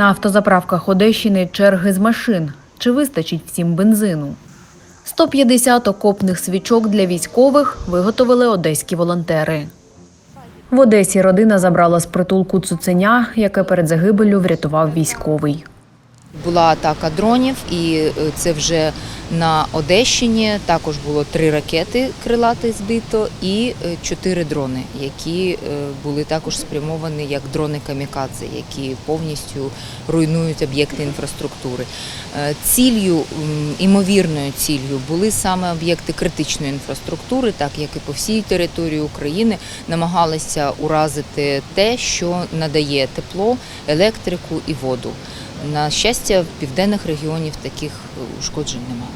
На автозаправках Одещини черги з машин. Чи вистачить всім бензину? 150 окопних свічок для військових виготовили одеські волонтери. В Одесі родина забрала з притулку цуценя, яке перед загибеллю врятував військовий. Була атака дронів, і е, це вже на Одещині. Також було три ракети крилати збито і е, чотири дрони, які е, були також спрямовані як дрони камікадзе, які повністю руйнують об'єкти інфраструктури. Ціллю, імовірною ціллю були саме об'єкти критичної інфраструктури, так як і по всій території України намагалися уразити те, що надає тепло, електрику і воду. На щастя, в південних регіонів таких ушкоджень немає.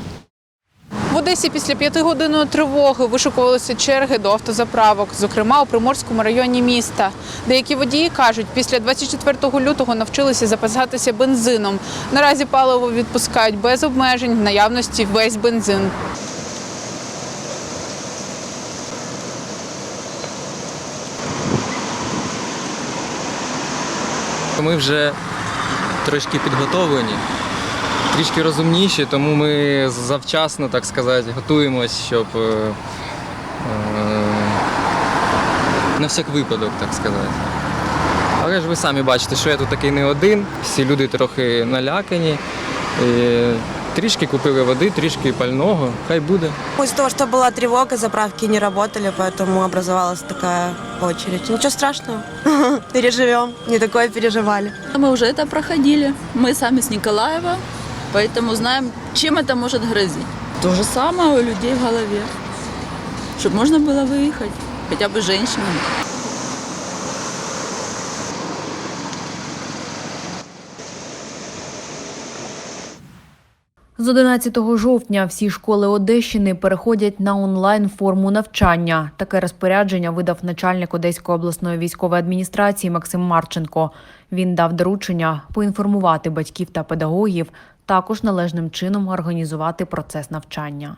В Одесі після п'ятигодинної тривоги вишукувалися черги до автозаправок, зокрема у Приморському районі міста. Деякі водії кажуть, після 24 лютого навчилися запасатися бензином. Наразі паливо відпускають без обмежень, в наявності весь бензин. Ми вже трошки підготовлені, трішки розумніші, тому ми завчасно, так сказати, готуємось, щоб е, е, на всяк випадок, так сказати. Але ж ви самі бачите, що я тут такий не один, всі люди трохи налякані. І трішки купили води, трішки пального, хай буде. Из-за того, что была тревога, заправки не работали, поэтому образовалась такая очередь. Ничего страшного, переживем, не такое переживали. Мы уже это проходили. Мы сами с Николаева, поэтому знаем, чем это может грозить. То же самое у людей в голове. Чтобы можно было выехать, хотя бы женщинам. З 11 жовтня всі школи Одещини переходять на онлайн форму навчання. Таке розпорядження видав начальник Одеської обласної військової адміністрації Максим Марченко. Він дав доручення поінформувати батьків та педагогів, також належним чином організувати процес навчання.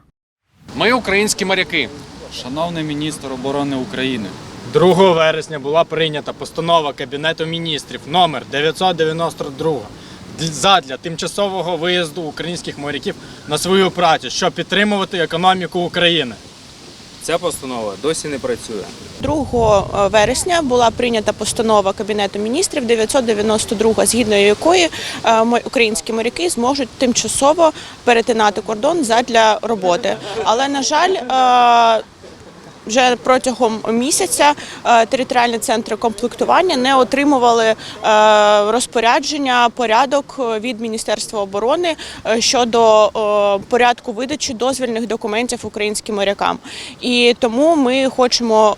Ми українські моряки. Шановний міністр оборони України, 2 вересня була прийнята постанова Кабінету міністрів номер 992 задля тимчасового виїзду українських моряків на свою працю, щоб підтримувати економіку України. Ця постанова досі не працює. 2 вересня була прийнята постанова Кабінету міністрів 992, згідно якої е, українські моряки зможуть тимчасово перетинати кордон задля роботи. Але на жаль. е, Вже протягом місяця е, територіальні центри комплектування не отримували е, розпорядження, порядок е, від Міністерства оборони е, щодо е, порядку видачі дозвільних документів українським морякам. І тому ми хочемо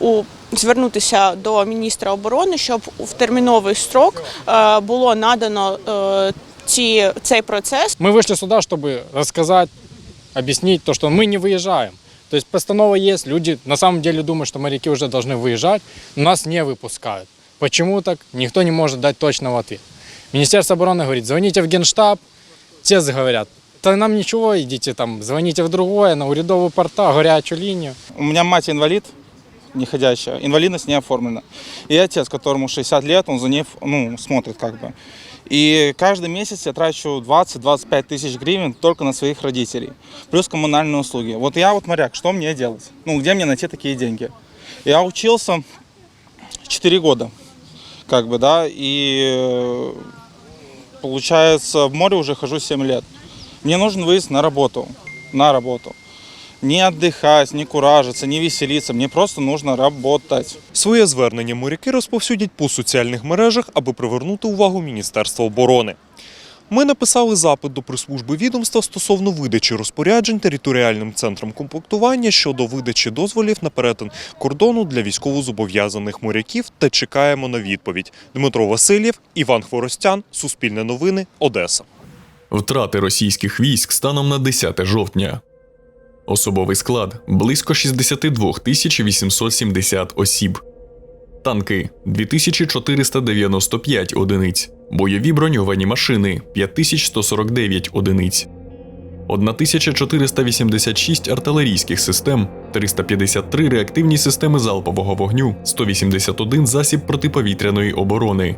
е, у звернутися до міністра оборони, щоб в терміновий строк е, було надано е, ці, цей процес Мы вышли сюда, чтобы рассказать, объяснить то, что мы не выезжаем. То есть постанова есть, люди на самом деле думают, что моряки уже должны выезжать, но нас не выпускают. Почему так, никто не может дать точного ответа. Министерство обороны говорит, звоните в генштаб, те говорят, да нам ничего, идите там, звоните в другое, на урядовые порта, горячую линию. У меня мать инвалид, неходящая, инвалидность не оформлена. И отец, которому 60 лет, он за ней ну, смотрит как бы. И каждый месяц я трачу 20-25 тысяч гривен только на своих родителей. Плюс коммунальные услуги. Вот я вот моряк, что мне делать? Ну, где мне найти такие деньги? Я учился 4 года, как бы, да, и э, получается в море уже хожу 7 лет. Мне нужен выезд на работу, на работу. Не отдыхать, не куражиться, не веселиться. Мне просто нужно работать. Своє звернення моряки розповсюдять по соціальних мережах, аби привернути увагу Міністерства оборони. Ми написали запит до прес-служби відомства стосовно видачі розпоряджень територіальним центром комплектування щодо видачі дозволів на перетин кордону для військовозобов'язаних моряків та чекаємо на відповідь. Дмитро Васильєв, Іван Хворостян, Суспільне новини, Одеса. Втрати російських військ станом на 10 жовтня. Особовий склад близько 62 тисяч 870 осіб. Танки 2495 одиниць. Бойові броньовані машини 5149 одиниць. 1486 артилерійських систем, 353 реактивні системи залпового вогню, 181 засіб протиповітряної оборони.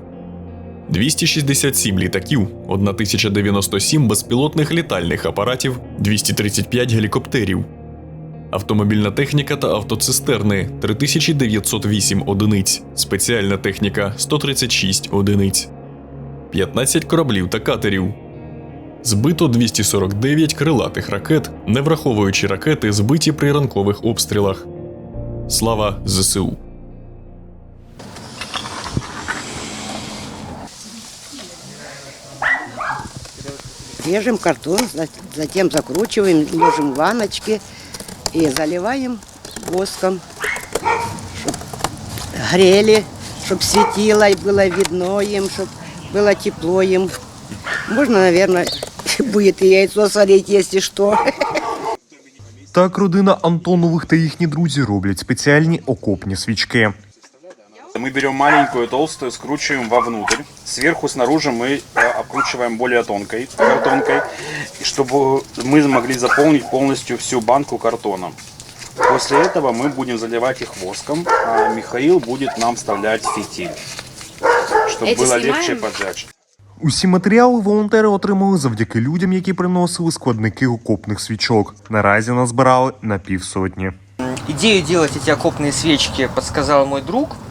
267 літаків, 1097 безпілотних літальних апаратів, 235 гелікоптерів, автомобільна техніка та автоцистерни 3908 одиниць, спеціальна техніка 136 одиниць, 15 кораблів та катерів. Збито 249 крилатих ракет, не враховуючи ракети, збиті при ранкових обстрілах. Слава ЗСУ! Режем картон, за- затем закручиваем, ложим в ванночки и заливаем воском, чтобы грели, чтобы светило и было видно им, чтобы было тепло им. Можно, наверное, будет и яйцо сварить, если что. Так родина Антонових та їхні друзі роблять спеціальні окопні свічки. Мы берем маленькую толстую, скручиваем вовнутрь. Сверху, снаружи мы э, обкручиваем более тонкой картонкой, и чтобы мы могли заполнить полностью всю банку картоном. После этого мы будем заливать их воском, а Михаил будет нам вставлять фитиль, чтобы было легче поджечь. Усі матеріали волонтери отримали завдяки людям, які приносили складники окопних свічок. Наразі назбирали на півсотні. Идею делать эти окопные свечки подсказал мой друг, э,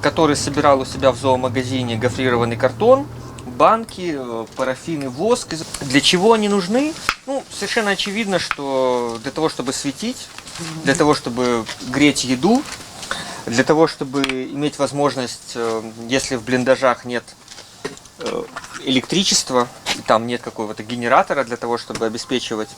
который собирал у себя в зоомагазине гофрированный картон, банки, э, парафин и воск. Для чего они нужны? Ну, совершенно очевидно, что для того, чтобы светить, для того, чтобы греть еду, для того, чтобы иметь возможность, э, если в блиндажах нет э, электричества, там нет какого-то генератора для того, чтобы обеспечивать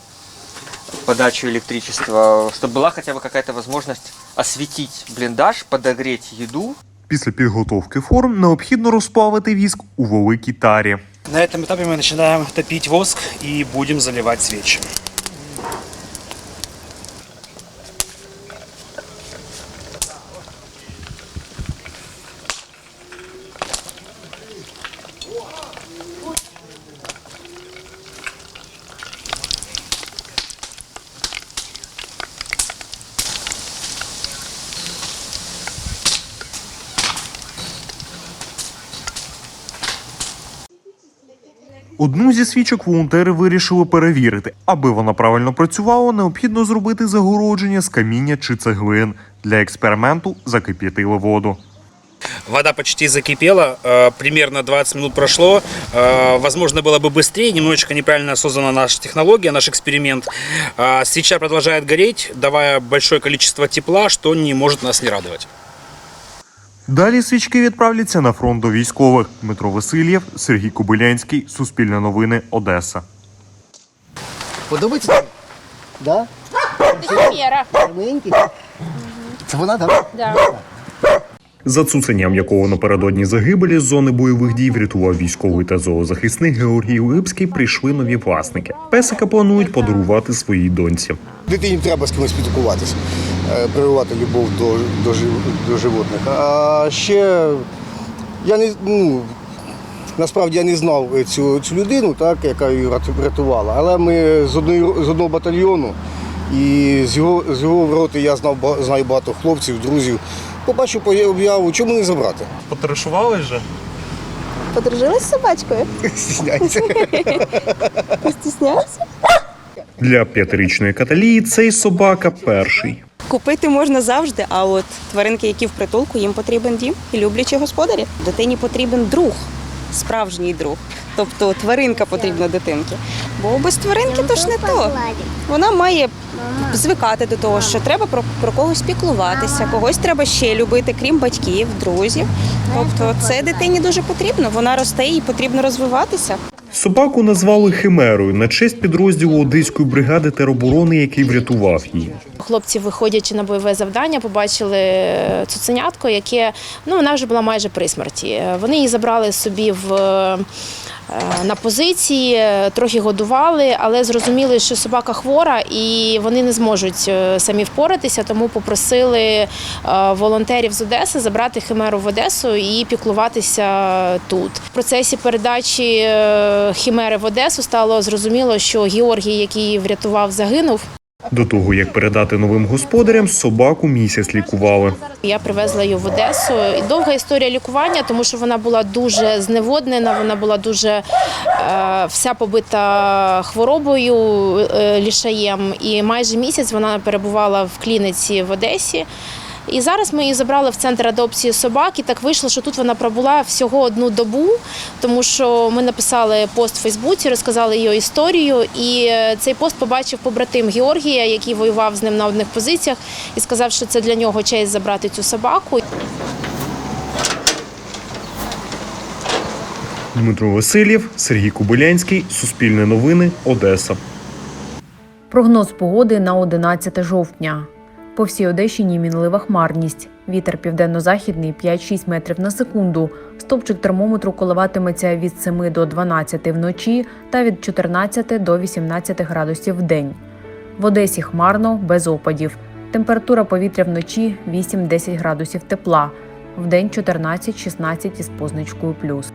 подачу электричества, чтобы была хотя бы какая-то возможность осветить блиндаж, подогреть еду. Після підготовки форм необхідно розплавити віск у великій тарі. На этом этапе мы начинаем топить воск и будем заливать свечи. Одну зі свічок волонтери вирішили перевірити. Аби вона правильно працювала, необхідно зробити загородження з каміння чи цеглин. Для експерименту закип'ятили воду. Вода почти закипела, э, примерно 20 минут прошло. Э, Возможно, было бы быстрее, немножечко неправильно создана наша технология, наш эксперимент. А Свеча продолжает гореть, давая большое количество тепла, что не может нас не радовать. Далі свічки відправляться на фронт до військових. Дмитро Васильєв, Сергій Кобилянський, Суспільне новини, Одеса. Подобається? Да? Маленький? Це вона, так? Да. За цуценням якого напередодні загибелі з зони бойових дій врятував військовий та зоозахисник Георгій Липський, прийшли нові власники. Песика планують подарувати своїй доньці. Дитині треба з кимось спілкуватися, прививати любов до, до, до животних. А ще я не ну, насправді я не знав цю, цю людину, так, яка її ряту- врятувала. Але ми з, одної, з одного батальйону і з його, з його роти я знав, знаю багато хлопців, друзів. Побачив по- об'яву, чому не забрати? Потершували вже? Подружилась з собачкою? Стісняється. Стіснявся? Для п'ятирічної Каталії цей собака перший. Купити можна завжди, а от тваринки, які в притулку, їм потрібен дім і люблячі господарі. Дитині потрібен друг, справжній друг. Тобто тваринка потрібна дитинки. Бо без тваринки то ж не то. Вона має звикати до того, що треба про, про когось піклуватися, когось треба ще любити, крім батьків, друзів. Тобто це дитині дуже потрібно. Вона росте і потрібно розвиватися. Собаку назвали Химерою на честь підрозділу Одеської бригади тероборони, який врятував її. Хлопці, виходячи на бойове завдання, побачили цуценятко, яке ну вона вже була майже при смерті. Вони її забрали собі в. Е, На позиції трохи годували, але зрозуміли, що собака хвора і вони не зможуть е, самі впоратися, тому попросили е, волонтерів з Одеси забрати химеру в Одесу і піклуватися тут. В процесі передачі е, химери в Одесу стало зрозуміло, що Георгій, який врятував, загинув. До того як передати новим господарям, собаку місяць лікували. Я привезла її в Одесу. І довга історія лікування, тому що вона була дуже зневоднена, вона була дуже е, вся побита хворобою е, лішаєм. І майже місяць вона перебувала в клініці в Одесі. І зараз ми її забрали в центр адопції собак. І так вийшло, що тут вона пробула всього одну добу, тому що ми написали пост в Фейсбуці, розказали її історію. І е, цей пост побачив побратим Георгія, який воював з ним на одних позиціях, і сказав, що це для нього честь забрати цю собаку. Дмитро Васильєв, Сергій Кобилянський, Суспільне новини, Одеса. Прогноз погоди на 11 жовтня. По всій Одещині мінлива хмарність. Вітер південно-західний 5-6 метрів на секунду. Стопчик термометру коливатиметься від 7 до 12 вночі та від 14 до 18 градусів в день. В Одесі хмарно, без опадів. Температура повітря вночі 8-10 градусів тепла. Вдень 14-16 із позначкою плюс.